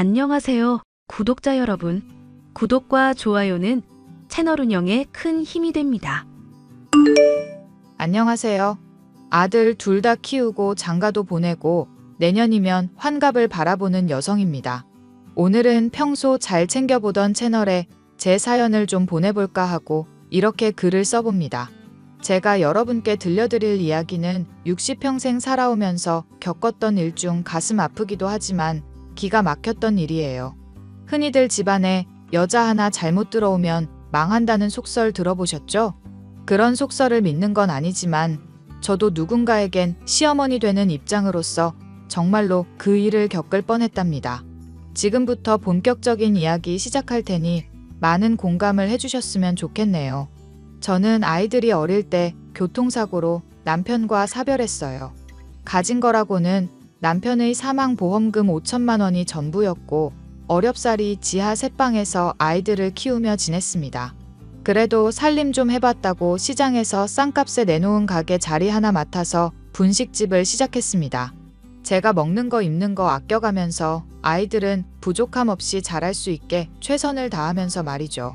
안녕하세요, 구독자 여러분. 구독과 좋아요는 채널 운영에 큰 힘이 됩니다. 안녕하세요. 아들 둘 다 키우고 장가도 보내고 내년이면 환갑을 바라보는 여성입니다. 오늘은 평소 잘 챙겨보던 채널에 제 사연을 좀 보내볼까 하고 이렇게 글을 써봅니다. 제가 여러분께 들려드릴 이야기는 60평생 살아오면서 겪었던 일 중 가슴 아프기도 하지만 기가 막혔던 일이에요. 흔히들 집안에 여자 하나 잘못 들어오면 망한다는 속설 들어보셨죠? 그런 속설을 믿는 건 아니지만 저도 누군가에겐 시어머니 되는 입장으로서 정말로 그 일을 겪을 뻔했답니다. 지금부터 본격적인 이야기 시작할 테니 많은 공감을 해주셨으면 좋겠네요. 저는 아이들이 어릴 때 교통사고로 남편과 사별했어요. 가진 거라고는 남편의 사망보험금 5천만 원이 전부였고 어렵사리 지하 새방에서 아이들을 키우며 지냈습니다. 그래도 살림 좀 해봤다고 시장에서 싼값에 내놓은 가게 자리 하나 맡아서 분식집을 시작했습니다. 제가 먹는 거 입는 거 아껴가면서 아이들은 부족함 없이 자랄 수 있게 최선을 다하면서 말이죠.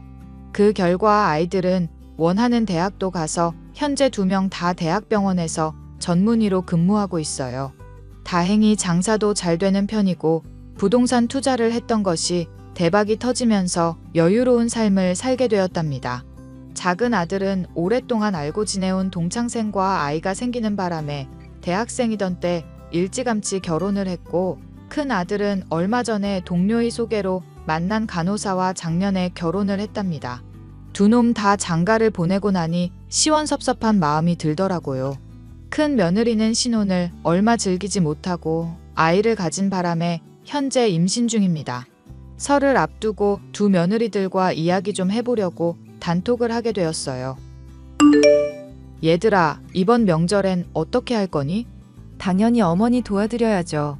그 결과 아이들은 원하는 대학도 가서 현재 두 명 다 대학병원에서 전문의로 근무하고 있어요. 다행히 장사도 잘 되는 편이고 부동산 투자를 했던 것이 대박이 터지면서 여유로운 삶을 살게 되었답니다. 작은 아들은 오랫동안 알고 지내온 동창생과 아이가 생기는 바람에 대학생이던 때 일찌감치 결혼을 했고 큰 아들은 얼마 전에 동료의 소개로 만난 간호사와 작년에 결혼을 했답니다. 두 놈 다 장가를 보내고 나니 시원섭섭한 마음이 들더라고요. 큰 며느리는 신혼을 얼마 즐기지 못하고 아이를 가진 바람에 현재 임신 중입니다. 설을 앞두고 두 며느리들과 이야기 좀 해보려고 단톡을 하게 되었어요. 얘들아, 이번 명절엔 어떻게 할 거니? 당연히 어머니 도와드려야죠.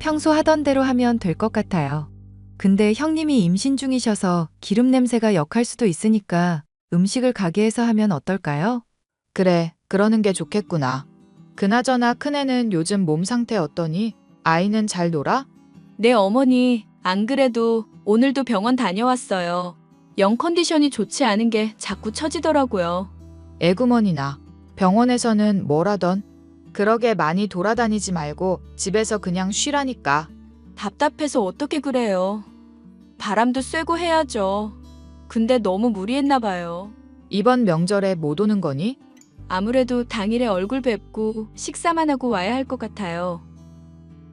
평소 하던 대로 하면 될 것 같아요. 근데 형님이 임신 중이셔서 기름 냄새가 역할 수도 있으니까 음식을 가게에서 하면 어떨까요? 그래, 그러는 게 좋겠구나. 그나저나 큰애는 요즘 몸 상태 어떠니? 아이는 잘 놀아? 네, 어머니. 안 그래도 오늘도 병원 다녀왔어요. 영 컨디션이 좋지 않은 게 자꾸 처지더라고요. 애구머니나. 병원에서는 뭘 하던? 그러게 많이 돌아다니지 말고 집에서 그냥 쉬라니까. 답답해서 어떻게 그래요. 바람도 쐬고 해야죠. 근데 너무 무리했나 봐요. 이번 명절에 못 오는 거니? 아무래도 당일에 얼굴 뵙고 식사만 하고 와야 할 것 같아요.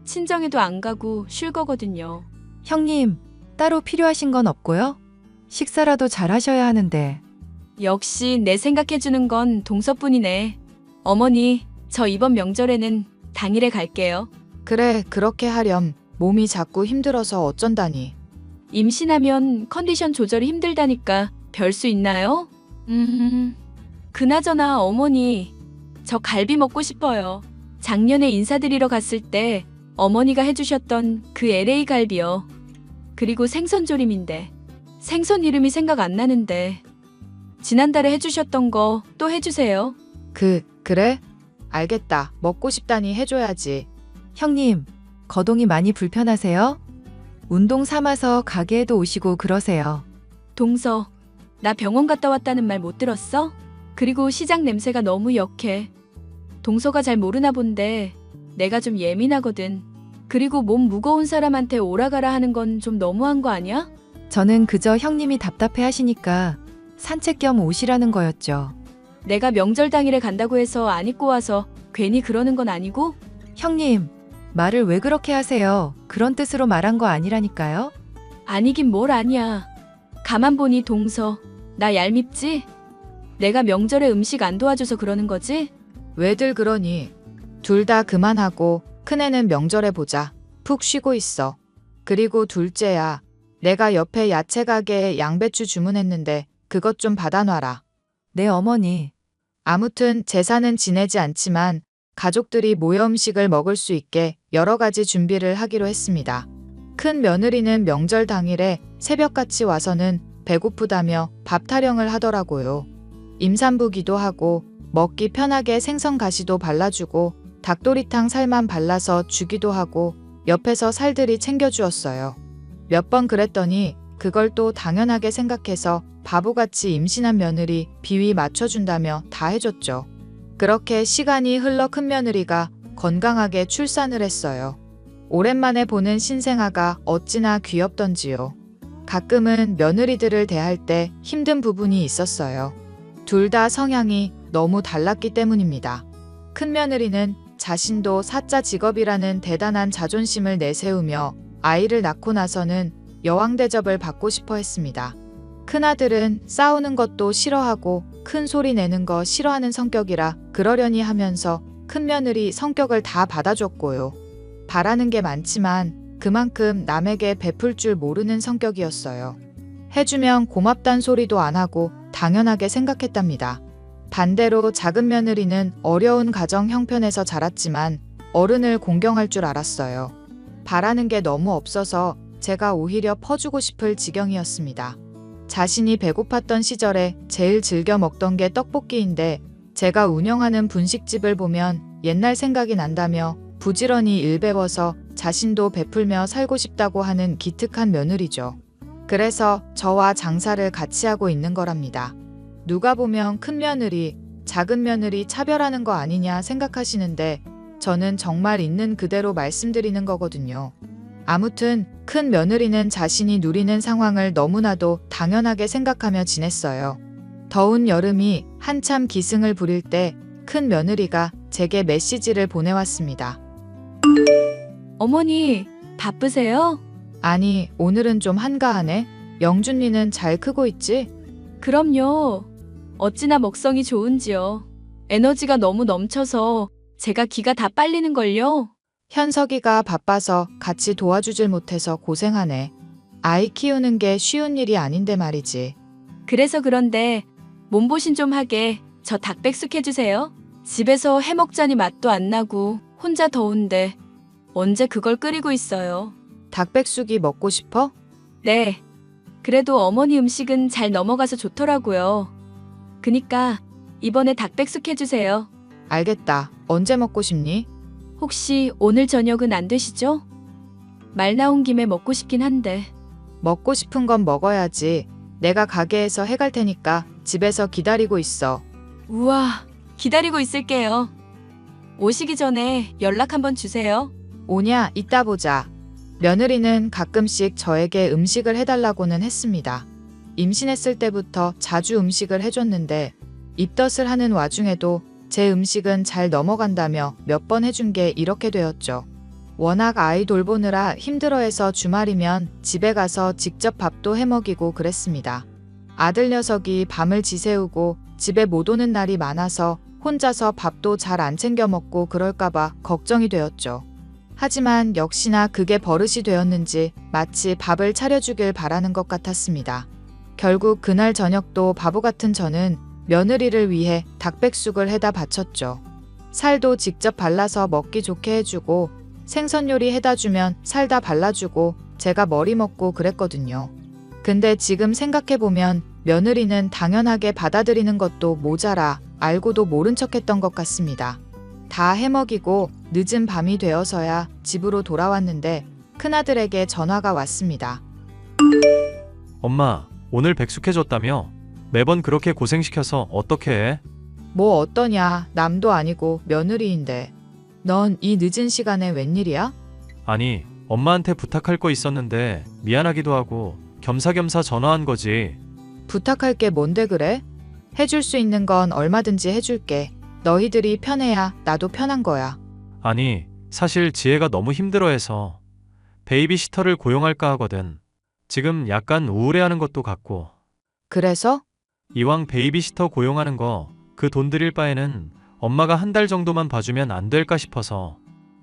친정에도 안 가고 쉴 거거든요. 형님, 따로 필요하신 건 없고요? 식사라도 잘 하셔야 하는데. 역시 내 생각해주는 건 동서뿐이네. 어머니, 저 이번 명절에는 당일에 갈게요. 그래, 그렇게 하렴. 몸이 자꾸 힘들어서 어쩐다니. 임신하면 컨디션 조절이 힘들다니까 별 수 있나요? 음. 그나저나 어머니, 저 갈비 먹고 싶어요. 작년에 인사드리러 갔을 때 어머니가 해주셨던 그 LA 갈비요. 그리고 생선조림인데 생선 이름이 생각 안 나는데 지난달에 해주셨던 거 또 해주세요. 그, 그래? 알겠다. 먹고 싶다니 해줘야지. 형님, 거동이 많이 불편하세요? 운동 삼아서 가게에도 오시고 그러세요. 동서, 나 병원 갔다 왔다는 말 못 들었어? 그리고 시장 냄새가 너무 역해. 동서가 잘 모르나 본데 내가 좀 예민하거든. 그리고 몸 무거운 사람한테 오라가라 하는 건 좀 너무한 거 아니야? 저는 그저 형님이 답답해 하시니까 산책 겸 오시라는 거였죠. 내가 명절 당일에 간다고 해서 안 입고 와서 괜히 그러는 건 아니고? 형님, 말을 왜 그렇게 하세요? 그런 뜻으로 말한 거 아니라니까요? 아니긴 뭘 아니야. 가만 보니 동서, 나 얄밉지? 내가 명절에 음식 안 도와줘서 그러는 거지? 왜들 그러니? 둘 다 그만하고 큰애는 명절에 보자. 푹 쉬고 있어. 그리고 둘째야. 내가 옆에 야채 가게에 양배추 주문했는데 그것 좀 받아놔라. 네, 어머니. 아무튼 제사는 지내지 않지만 가족들이 모여 음식을 먹을 수 있게 여러 가지 준비를 하기로 했습니다. 큰 며느리는 명절 당일에 새벽같이 와서는 배고프다며 밥 타령을 하더라고요. 임산부기도 하고 먹기 편하게 생선 가시도 발라주고 닭도리탕 살만 발라서 주기도 하고 옆에서 살들이 챙겨주었어요. 몇 번 그랬더니 그걸 또 당연하게 생각해서 바보같이 임신한 며느리 비위 맞춰준다며 다 해줬죠. 그렇게 시간이 흘러 큰 며느리가 건강하게 출산을 했어요. 오랜만에 보는 신생아가 어찌나 귀엽던지요. 가끔은 며느리들을 대할 때 힘든 부분이 있었어요. 둘 다 성향이 너무 달랐기 때문입니다. 큰 며느리는 자신도 사자 직업이라는 대단한 자존심을 내세우며 아이를 낳고 나서는 여왕 대접을 받고 싶어 했습니다. 큰아들은 싸우는 것도 싫어하고 큰 소리 내는 거 싫어하는 성격이라 그러려니 하면서 큰 며느리 성격을 다 받아줬고요. 바라는 게 많지만 그만큼 남에게 베풀 줄 모르는 성격이었어요. 해주면 고맙단 소리도 안 하고 당연하게 생각했답니다. 반대로 작은 며느리는 어려운 가정 형편에서 자랐지만 어른을 공경할 줄 알았어요. 바라는 게 너무 없어서 제가 오히려 퍼주고 싶을 지경이었습니다. 자신이 배고팠던 시절에 제일 즐겨 먹던 게 떡볶이인데 제가 운영하는 분식집을 보면 옛날 생각이 난다며 부지런히 일 배워서 자신도 베풀며 살고 싶다고 하는 기특한 며느리죠. 그래서 저와 장사를 같이 하고 있는 거랍니다. 누가 보면 큰 며느리, 작은 며느리 차별하는 거 아니냐 생각하시는데 저는 정말 있는 그대로 말씀드리는 거거든요. 아무튼 큰 며느리는 자신이 누리는 상황을 너무나도 당연하게 생각하며 지냈어요. 더운 여름이 한참 기승을 부릴 때 큰 며느리가 제게 메시지를 보내왔습니다. 어머니, 바쁘세요? 아니, 오늘은 좀 한가하네. 영준이는 잘 크고 있지? 그럼요. 어찌나 먹성이 좋은지요. 에너지가 너무 넘쳐서 제가 기가 다 빨리는걸요. 현석이가 바빠서 같이 도와주질 못해서 고생하네. 아이 키우는 게 쉬운 일이 아닌데 말이지. 그래서 그런데 몸보신 좀 하게 저 닭백숙 해주세요. 집에서 해먹자니 맛도 안 나고 혼자 더운데 언제 그걸 끓이고 있어요. 닭백숙이 먹고 싶어? 네. 그래도 어머니 음식은 잘 넘어가서 좋더라고요. 그니까 이번에 닭백숙 해주세요. 알겠다. 언제 먹고 싶니? 혹시 오늘 저녁은 안 되시죠? 말 나온 김에 먹고 싶긴 한데. 먹고 싶은 건 먹어야지. 내가 가게에서 해갈 테니까 집에서 기다리고 있어. 우와, 기다리고 있을게요. 오시기 전에 연락 한번 주세요. 오냐, 이따 보자. 며느리는 가끔씩 저에게 음식을 해달라고는 했습니다. 임신했을 때부터 자주 음식을 해줬는데 입덧을 하는 와중에도 제 음식은 잘 넘어간다며 몇 번 해준 게 이렇게 되었죠. 워낙 아이 돌보느라 힘들어해서 주말이면 집에 가서 직접 밥도 해먹이고 그랬습니다. 아들 녀석이 밤을 지새우고 집에 못 오는 날이 많아서 혼자서 밥도 잘 안 챙겨 먹고 그럴까봐 걱정이 되었죠. 하지만 역시나 그게 버릇이 되었는지 마치 밥을 차려주길 바라는 것 같았습니다. 결국 그날 저녁도 바보 같은 저는 며느리를 위해 닭백숙을 해다 바쳤죠. 살도 직접 발라서 먹기 좋게 해주고 생선 요리 해다 주면 살다 발라주고 제가 머리 먹고 그랬거든요. 근데 지금 생각해보면 며느리는 당연하게 받아들이는 것도 모자라 알고도 모른 척 했던 것 같습니다. 다 해먹이고 늦은 밤이 되어서야 집으로 돌아왔는데 큰아들에게 전화가 왔습니다. 엄마, 오늘 백숙해줬다며? 매번 그렇게 고생시켜서 어떻게 해? 뭐 어떠냐, 남도 아니고 며느리인데. 넌 이 늦은 시간에 웬일이야? 아니, 엄마한테 부탁할 거 있었는데 미안하기도 하고 겸사겸사 전화한 거지. 부탁할 게 뭔데 그래? 해줄 수 있는 건 얼마든지 해줄게. 너희들이 편해야 나도 편한 거야. 아니, 사실 지혜가 너무 힘들어해서 베이비시터를 고용할까 하거든. 지금 약간 우울해하는 것도 같고. 그래서? 이왕 베이비시터 고용하는 거 그 돈 들일 바에는 엄마가 한 달 정도만 봐주면 안 될까 싶어서.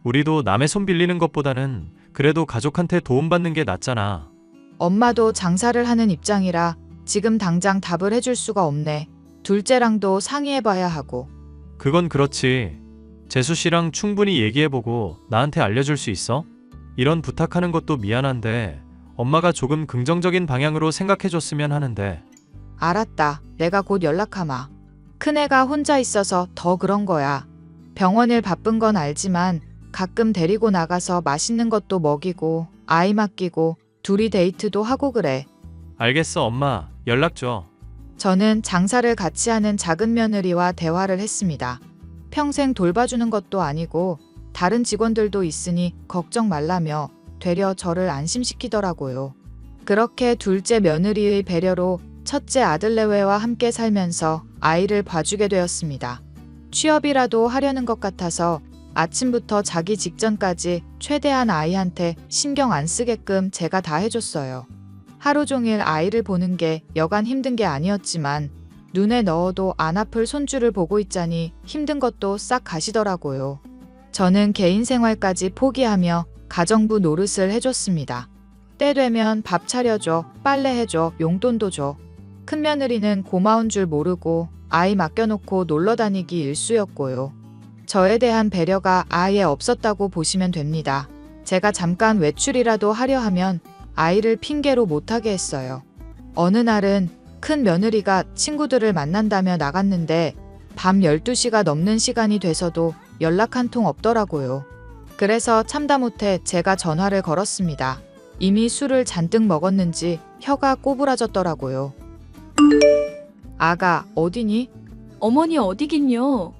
우리도 남의 손 빌리는 것보다는 그래도 가족한테 도움받는 게 낫잖아. 엄마도 장사를 하는 입장이라 지금 당장 답을 해줄 수가 없네. 둘째랑도 상의해봐야 하고. 그건 그렇지. 재수 씨랑 충분히 얘기해보고 나한테 알려줄 수 있어? 이런 부탁하는 것도 미안한데 엄마가 조금 긍정적인 방향으로 생각해줬으면 하는데 알았다. 내가 곧 연락하마. 큰애가 혼자 있어서 더 그런 거야. 병원일 바쁜 건 알지만 가끔 데리고 나가서 맛있는 것도 먹이고 아이 맡기고 둘이 데이트도 하고 그래. 알겠어, 엄마. 연락 줘. 저는 장사를 같이 하는 작은 며느리와 대화를 했습니다. 평생 돌봐주는 것도 아니고 다른 직원들도 있으니 걱정 말라며 되려 저를 안심시키더라고요. 그렇게 둘째 며느리의 배려로 첫째 아들 내외와 함께 살면서 아이를 봐주게 되었습니다. 취업이라도 하려는 것 같아서 아침부터 자기 직전까지 최대한 아이한테 신경 안 쓰게끔 제가 다 해줬어요. 하루 종일 아이를 보는 게 여간 힘든 게 아니었지만 눈에 넣어도 안 아플 손주를 보고 있자니 힘든 것도 싹 가시더라고요. 저는 개인 생활까지 포기하며 가정부 노릇을 해줬습니다. 때 되면 밥 차려줘, 빨래 해줘, 용돈도 줘. 큰 며느리는 고마운 줄 모르고 아이 맡겨놓고 놀러 다니기 일쑤였고요. 저에 대한 배려가 아예 없었다고 보시면 됩니다. 제가 잠깐 외출이라도 하려 하면 아이를 핑계로 못하게 했어요. 어느 날은 큰 며느리가 친구들을 만난다며 나갔는데 밤 12시가 넘는 시간이 돼서도 연락 한 통 없더라고요. 그래서 참다 못해 제가 전화를 걸었습니다. 이미 술을 잔뜩 먹었는지 혀가 꼬부라졌더라고요. 아가, 어디니? 어머니 어디긴요?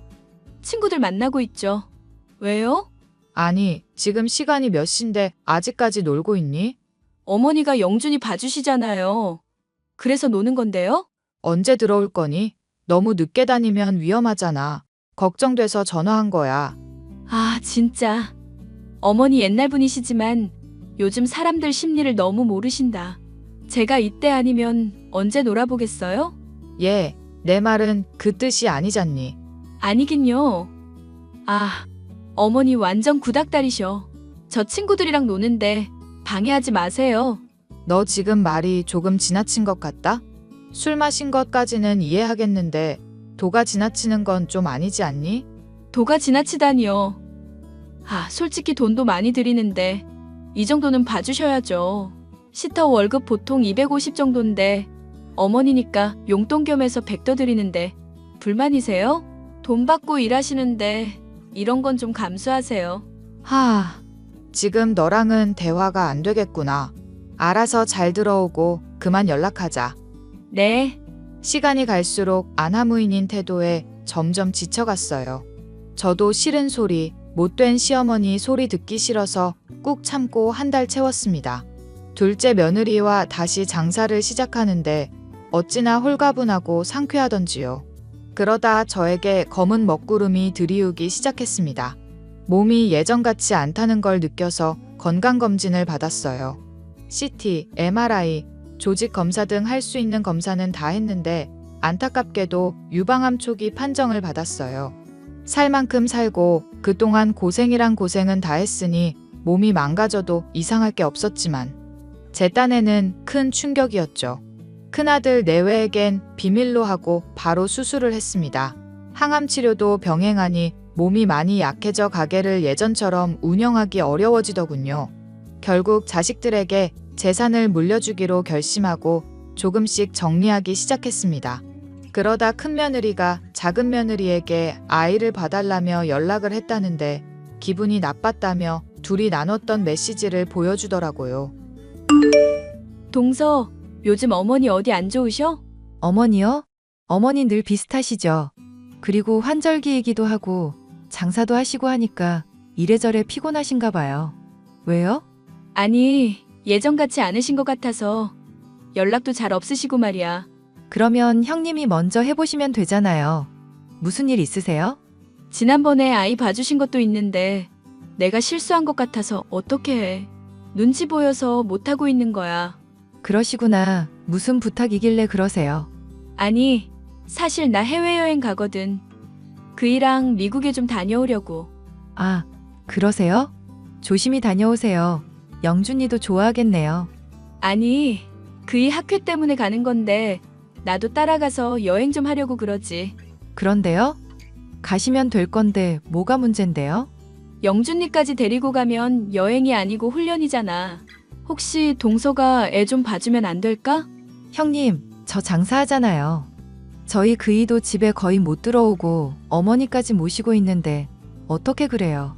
친구들 만나고 있죠. 왜요? 아니, 지금 시간이 몇 시인데 아직까지 놀고 있니? 어머니가 영준이 봐주시잖아요. 그래서 노는 건데요? 언제 들어올 거니? 너무 늦게 다니면 위험하잖아. 걱정돼서 전화한 거야. 아, 진짜. 어머니 옛날 분이시지만 요즘 사람들 심리를 너무 모르신다. 제가 이때 아니면 언제 놀아보겠어요? 예, 내 말은 그 뜻이 아니잖니. 아니긴요. 아, 어머니 완전 구닥다리셔. 저 친구들이랑 노는데 방해하지 마세요. 너 지금 말이 조금 지나친 것 같다? 술 마신 것까지는 이해하겠는데 도가 지나치는 건 좀 아니지 않니? 도가 지나치다니요. 아, 솔직히 돈도 많이 드리는데 이 정도는 봐주셔야죠. 시터 월급 보통 250 정도인데 어머니니까 용돈 겸해서 100더 드리는데 불만이세요? 돈 받고 일하시는데 이런 건 좀 감수하세요. 하, 지금 너랑은 대화가 안 되겠구나. 알아서 잘 들어오고 그만 연락하자. 네, 시간이 갈수록 아나무인인 태도에 점점 지쳐갔어요. 저도 싫은 소리, 못된 시어머니 소리 듣기 싫어서 꾹 참고 한 달 채웠습니다. 둘째 며느리와 다시 장사를 시작하는데 어찌나 홀가분하고 상쾌하던지요. 그러다 저에게 검은 먹구름이 들이우기 시작했습니다. 몸이 예전 같지 않다는 걸 느껴서 건강검진을 받았어요. CT, MRI, 조직 검사 등 할 수 있는 검사는 다 했는데 안타깝게도 유방암 초기 판정을 받았어요. 살 만큼 살고 그동안 고생이란 고생은 다 했으니 몸이 망가져도 이상할 게 없었지만 제 딴에는 큰 충격이었죠. 큰아들 내외에겐 비밀로 하고 바로 수술을 했습니다. 항암 치료도 병행하니 몸이 많이 약해져 가게를 예전처럼 운영하기 어려워지더군요. 결국 자식들에게 재산을 물려주기로 결심하고 조금씩 정리하기 시작했습니다. 그러다 큰 며느리가 작은 며느리에게 아이를 봐달라며 연락을 했다는데 기분이 나빴다며 둘이 나눴던 메시지를 보여주더라고요. 동서, 요즘 어머니 어디 안 좋으셔? 어머니요? 어머니 늘 비슷하시죠. 그리고 환절기이기도 하고 장사도 하시고 하니까 이래저래 피곤하신가 봐요. 왜요? 아니, 예전 같지 않으신 것 같아서 연락도 잘 없으시고 말이야. 그러면 형님이 먼저 해보시면 되잖아요. 무슨 일 있으세요? 지난번에 아이 봐주신 것도 있는데 내가 실수한 것 같아서 어떻게 해. 눈치 보여서 못하고 있는 거야. 그러시구나. 무슨 부탁이길래 그러세요? 아니, 사실 나 해외여행 가거든. 그이랑 미국에 좀 다녀오려고. 아, 그러세요? 조심히 다녀오세요. 영준이도 좋아하겠네요. 아니, 그이 학회 때문에 가는 건데 나도 따라가서 여행 좀 하려고 그러지. 그런데요? 가시면 될 건데 뭐가 문제인데요? 영준이까지 데리고 가면 여행이 아니고 훈련이잖아. 혹시 동서가 애 좀 봐주면 안 될까? 형님, 저 장사하잖아요. 저희 그이도 집에 거의 못 들어오고 어머니까지 모시고 있는데 어떻게 그래요?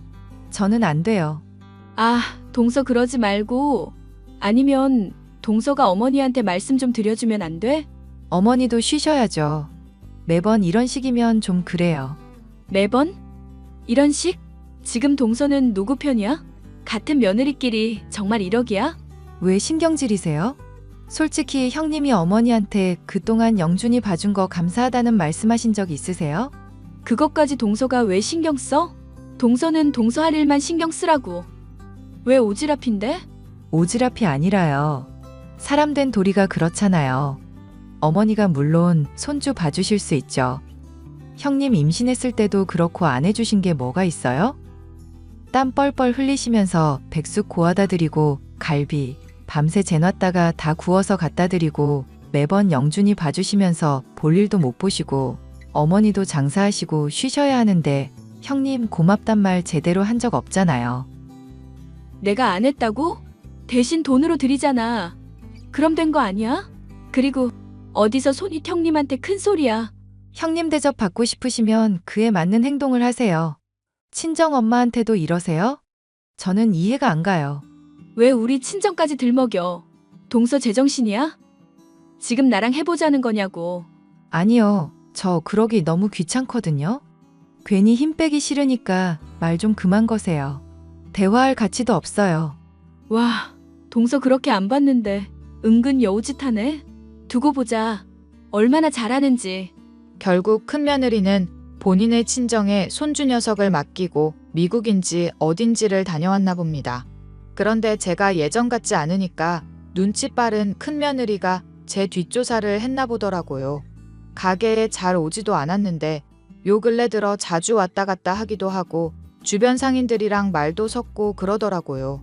저는 안 돼요. 아, 동서 그러지 말고 아니면 동서가 어머니한테 말씀 좀 드려주면 안 돼? 어머니도 쉬셔야죠. 매번 이런 식이면 좀 그래요. 매번? 이런 식? 지금 동서는 누구 편이야? 같은 며느리끼리 정말 이러기야? 왜 신경질이세요? 솔직히 형님이 어머니한테 그동안 영준이 봐준 거 감사하다는 말씀하신 적 있으세요? 그것까지 동서가 왜 신경 써? 동서는 동서 할 일만 신경 쓰라고. 왜 오지랖인데? 오지랖이 아니라요. 사람 된 도리가 그렇잖아요. 어머니가 물론 손주 봐주실 수 있죠. 형님 임신했을 때도 그렇고 안 해주신 게 뭐가 있어요? 땀 뻘뻘 흘리시면서 백숙 고아다 드리고 갈비, 밤새 재놨다가 다 구워서 갖다 드리고 매번 영준이 봐주시면서 볼 일도 못 보시고 어머니도 장사하시고 쉬셔야 하는데 형님 고맙단 말 제대로 한 적 없잖아요. 내가 안 했다고? 대신 돈으로 드리잖아. 그럼 된 거 아니야? 그리고 어디서 손이 형님한테 큰 소리야. 형님 대접 받고 싶으시면 그에 맞는 행동을 하세요. 친정 엄마한테도 이러세요? 저는 이해가 안 가요. 왜 우리 친정까지 들먹여? 동서 제정신이야? 지금 나랑 해보자는 거냐고. 아니요. 저 그러기 너무 귀찮거든요. 괜히 힘 빼기 싫으니까 말 좀 그만 거세요. 대화할 가치도 없어요. 와, 동서 그렇게 안 봤는데 은근 여우짓하네. 두고 보자. 얼마나 잘하는지. 결국 큰며느리는 본인의 친정에 손주 녀석을 맡기고 미국인지 어딘지를 다녀왔나 봅니다. 그런데 제가 예전 같지 않으니까 눈치 빠른 큰며느리가 제 뒷조사를 했나 보더라고요. 가게에 잘 오지도 않았는데 요 근래 들어 자주 왔다 갔다 하기도 하고 주변 상인들이랑 말도 섞고 그러더라고요.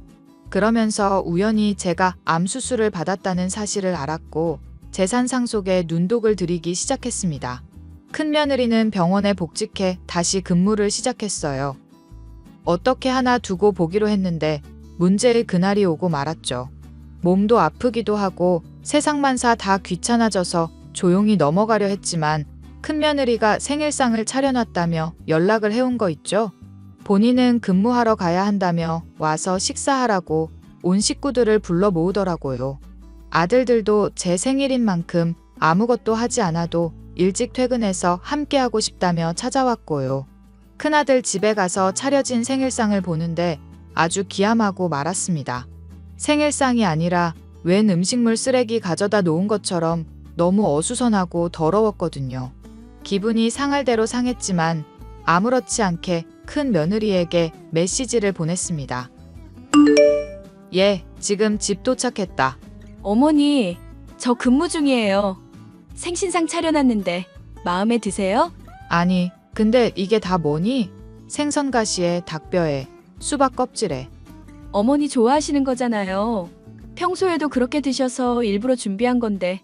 그러면서 우연히 제가 암 수술을 받았다는 사실을 알았고 재산 상속에 눈독을 들이기 시작했습니다. 큰 며느리는 병원에 복직해 다시 근무를 시작했어요. 어떻게 하나 두고 보기로 했는데 문제의 그날이 오고 말았죠. 몸도 아프기도 하고 세상만사 다 귀찮아져서 조용히 넘어가려 했지만 큰 며느리가 생일상을 차려놨다며 연락을 해온 거 있죠. 본인은 근무하러 가야 한다며 와서 식사하라고 온 식구들을 불러 모으더라고요. 아들들도 제 생일인 만큼 아무것도 하지 않아도 일찍 퇴근해서 함께하고 싶다며 찾아왔고요. 큰아들 집에 가서 차려진 생일상을 보는데 아주 기함하고 말았습니다. 생일상이 아니라 웬 음식물 쓰레기 가져다 놓은 것처럼 너무 어수선하고 더러웠거든요. 기분이 상할 대로 상했지만 아무렇지 않게 큰 며느리에게 메시지를 보냈습니다. 예, 지금 집 도착했다. 어머니, 저 근무 중이에요. 생신상 차려놨는데 마음에 드세요? 아니, 근데 이게 다 뭐니? 생선 가시에 닭뼈에 수박 껍질에 어머니 좋아하시는 거잖아요. 평소에도 그렇게 드셔서 일부러 준비한 건데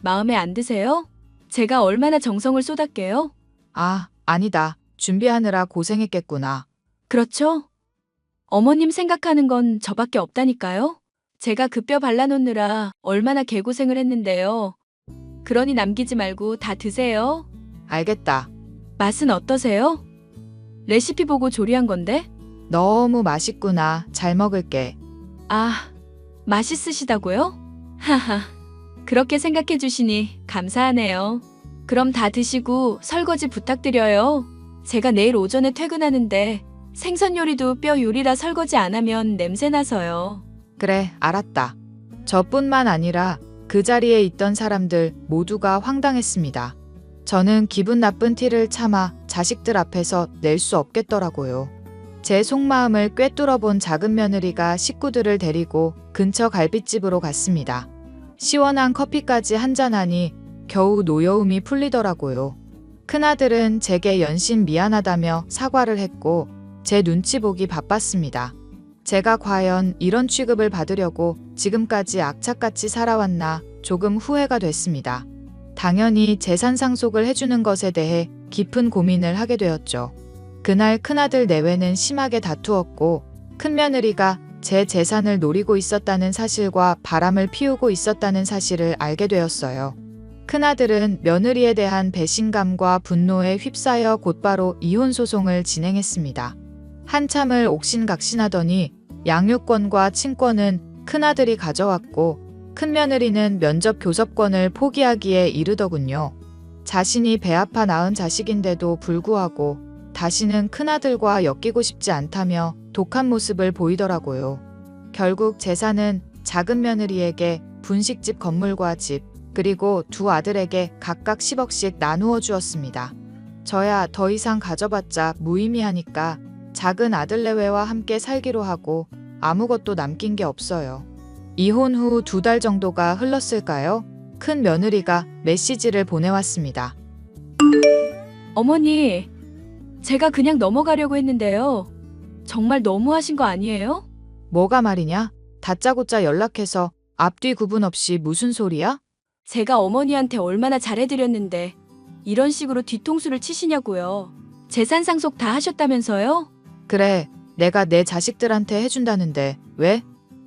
마음에 안 드세요? 제가 얼마나 정성을 쏟았게요? 아, 아니다. 준비하느라 고생했겠구나. 그렇죠? 어머님 생각하는 건 저밖에 없다니까요. 제가 그 뼈 발라놓느라 얼마나 개고생을 했는데요. 그러니 남기지 말고 다 드세요. 알겠다. 맛은 어떠세요? 레시피 보고 조리한 건데? 너무 맛있구나. 잘 먹을게. 아, 맛있으시다고요? 하하, 그렇게 생각해 주시니 감사하네요. 그럼 다 드시고 설거지 부탁드려요. 제가 내일 오전에 퇴근하는데 생선 요리도 뼈 요리라 설거지 안 하면 냄새 나서요. 그래, 알았다. 저뿐만 아니라 그 자리에 있던 사람들 모두가 황당했습니다. 저는 기분 나쁜 티를 참아 자식들 앞에서 낼 수 없겠더라고요. 제 속마음을 꿰뚫어 본 작은 며느리가 식구들을 데리고 근처 갈빗집으로 갔습니다. 시원한 커피까지 한잔하니 겨우 노여움이 풀리더라고요. 큰아들은 제게 연신 미안하다며 사과를 했고 제 눈치 보기 바빴습니다. 제가 과연 이런 취급을 받으려고 지금까지 악착같이 살아왔나 조금 후회가 됐습니다. 당연히 재산 상속을 해주는 것에 대해 깊은 고민을 하게 되었죠. 그날 큰아들 내외는 심하게 다투었고 큰며느리가 제 재산을 노리고 있었다는 사실과 바람을 피우고 있었다는 사실을 알게 되었어요. 큰아들은 며느리에 대한 배신감과 분노에 휩싸여 곧바로 이혼 소송을 진행했습니다. 한참을 옥신각신하더니 양육권과 친권은 큰아들이 가져왔고 큰며느리는 면접 교섭권을 포기하기에 이르더군요. 자신이 배 아파 낳은 자식인데도 불구하고 다시는 큰아들과 엮이고 싶지 않다며 독한 모습을 보이더라고요. 결국 재산은 작은 며느리에게 분식집 건물과 집, 그리고 두 아들에게 각각 10억씩 나누어 주었습니다. 저야 더 이상 가져봤자 무의미하니까 작은 아들 내외와 함께 살기로 하고 아무것도 남긴 게 없어요. 이혼 후 두 달 정도가 흘렀을까요? 큰 며느리가 메시지를 보내왔습니다. 어머니, 제가 그냥 넘어가려고 했는데요. 정말 너무하신 거 아니에요? 뭐가 말이냐? 다짜고짜 연락해서 앞뒤 구분 없이 무슨 소리야? 제가 어머니한테 얼마나 잘해드렸는데 이런 식으로 뒤통수를 치시냐고요. 재산 상속 다 하셨다면서요? 그래, 내가 내 자식들한테 해준다는데 왜?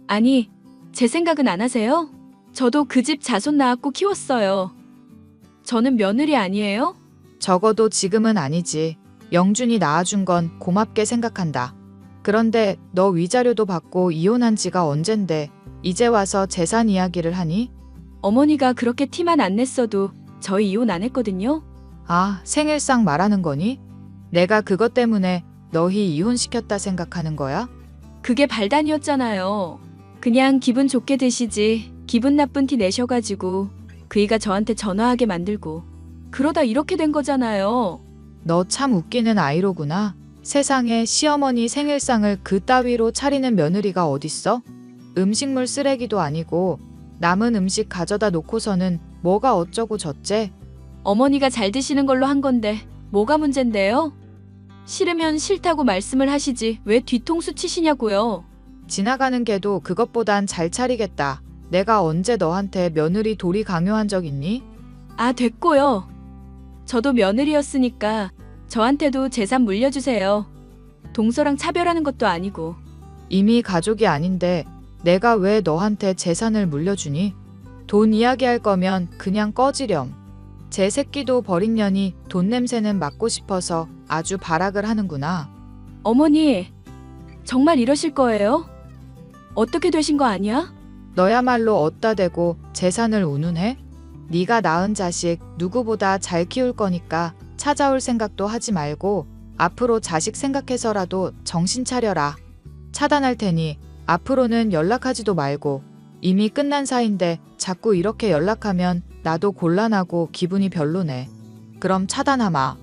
아니, 제 생각은 안 하세요? 저도 그 집 자손 낳았고 키웠어요. 저는 며느리 아니에요? 적어도 지금은 아니지. 영준이 낳아준 건 고맙게 생각한다. 그런데 너 위자료도 받고 이혼한 지가 언젠데 이제 와서 재산 이야기를 하니? 어머니가 그렇게 티만 안 냈어도 저희 이혼 안 했거든요. 아, 생일상 말하는 거니? 내가 그것 때문에 너희 이혼시켰다 생각하는 거야? 그게 발단이었잖아요. 그냥 기분 좋게 드시지 기분 나쁜 티 내셔가지고 그이가 저한테 전화하게 만들고 그러다 이렇게 된 거잖아요. 너 참 웃기는 아이로구나. 세상에 시어머니 생일상을 그 따위로 차리는 며느리가 어딨어? 음식물 쓰레기도 아니고 남은 음식 가져다 놓고서는 뭐가 어쩌고 저째? 어머니가 잘 드시는 걸로 한 건데 뭐가 문젠데요? 싫으면 싫다고 말씀을 하시지 왜 뒤통수 치시냐고요. 지나가는 개도 그것보단 잘 차리겠다. 내가 언제 너한테 며느리 도리 강요한 적 있니? 아 됐고요. 저도 며느리였으니까 저한테도 재산 물려주세요. 동서랑 차별하는 것도 아니고 이미 가족이 아닌데 내가 왜 너한테 재산을 물려주니? 돈 이야기할 거면 그냥 꺼지렴. 제 새끼도 버린 년이 돈 냄새는 맡고 싶어서 아주 발악을 하는구나. 어머니 정말 이러실 거예요? 어떻게 되신 거 아니야? 너야말로 어따 대고 재산을 운운해? 네가 낳은 자식 누구보다 잘 키울 거니까 찾아올 생각도 하지 말고 앞으로 자식 생각해서라도 정신 차려라. 차단할 테니 앞으로는 연락하지도 말고 이미 끝난 사이인데 자꾸 이렇게 연락하면 나도 곤란하고 기분이 별로네. 그럼 차단하마.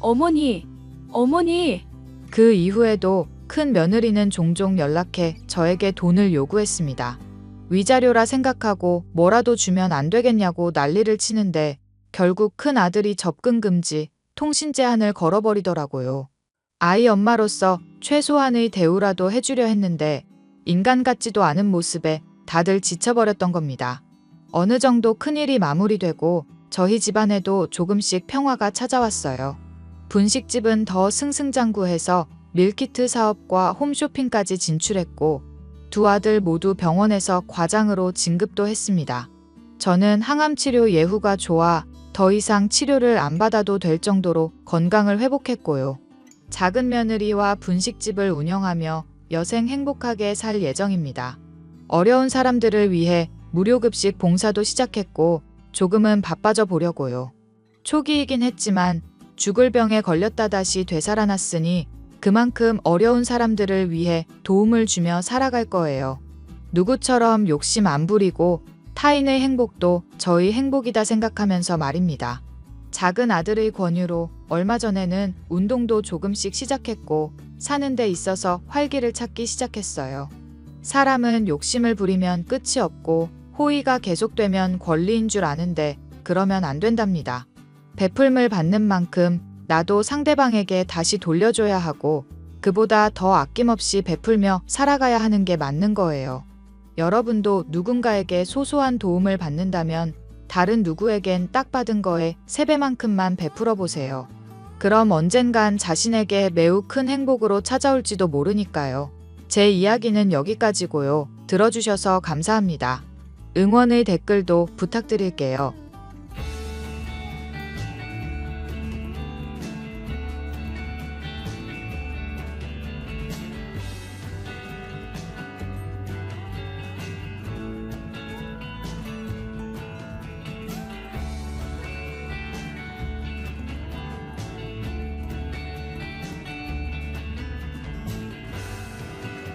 어머니 어머니 그 이후에도 큰 며느리는 종종 연락해 저에게 돈을 요구했습니다. 위자료라 생각하고 뭐라도 주면 안 되겠냐고 난리를 치는데 결국 큰 아들이 접근 금지, 통신 제한을 걸어버리더라고요. 아이 엄마로서 최소한의 대우라도 해주려 했는데 인간 같지도 않은 모습에 다들 지쳐버렸던 겁니다. 어느 정도 큰일이 마무리되고 저희 집안에도 조금씩 평화가 찾아왔어요. 분식집은 더 승승장구해서 밀키트 사업과 홈쇼핑까지 진출했고 두 아들 모두 병원에서 과장으로 진급도 했습니다. 저는 항암 치료 예후가 좋아 더 이상 치료를 안 받아도 될 정도로 건강을 회복했고요. 작은 며느리와 분식집을 운영하며 여생 행복하게 살 예정입니다. 어려운 사람들을 위해 무료급식 봉사도 시작했고 조금은 바빠져 보려고요. 초기이긴 했지만 죽을 병에 걸렸다 다시 되살아났으니 그만큼 어려운 사람들을 위해 도움을 주며 살아갈 거예요. 누구처럼 욕심 안 부리고 타인의 행복도 저희 행복이다 생각하면서 말입니다. 작은 아들의 권유로 얼마 전에는 운동도 조금씩 시작했고 사는 데 있어서 활기를 찾기 시작했어요. 사람은 욕심을 부리면 끝이 없고 호의가 계속되면 권리인 줄 아는데 그러면 안 된답니다. 베풀물 받는 만큼 나도 상대방에게 다시 돌려줘야 하고 그보다 더 아낌없이 베풀며 살아가야 하는 게 맞는 거예요. 여러분도 누군가에게 소소한 도움을 받는다면 다른 누구에겐 딱 받은 거에 세배만큼만 베풀어 보세요. 그럼 언젠간 자신에게 매우 큰 행복으로 찾아올지도 모르니까요. 제 이야기는 여기까지고요. 들어주셔서 감사합니다. 응원의 댓글도 부탁드릴게요.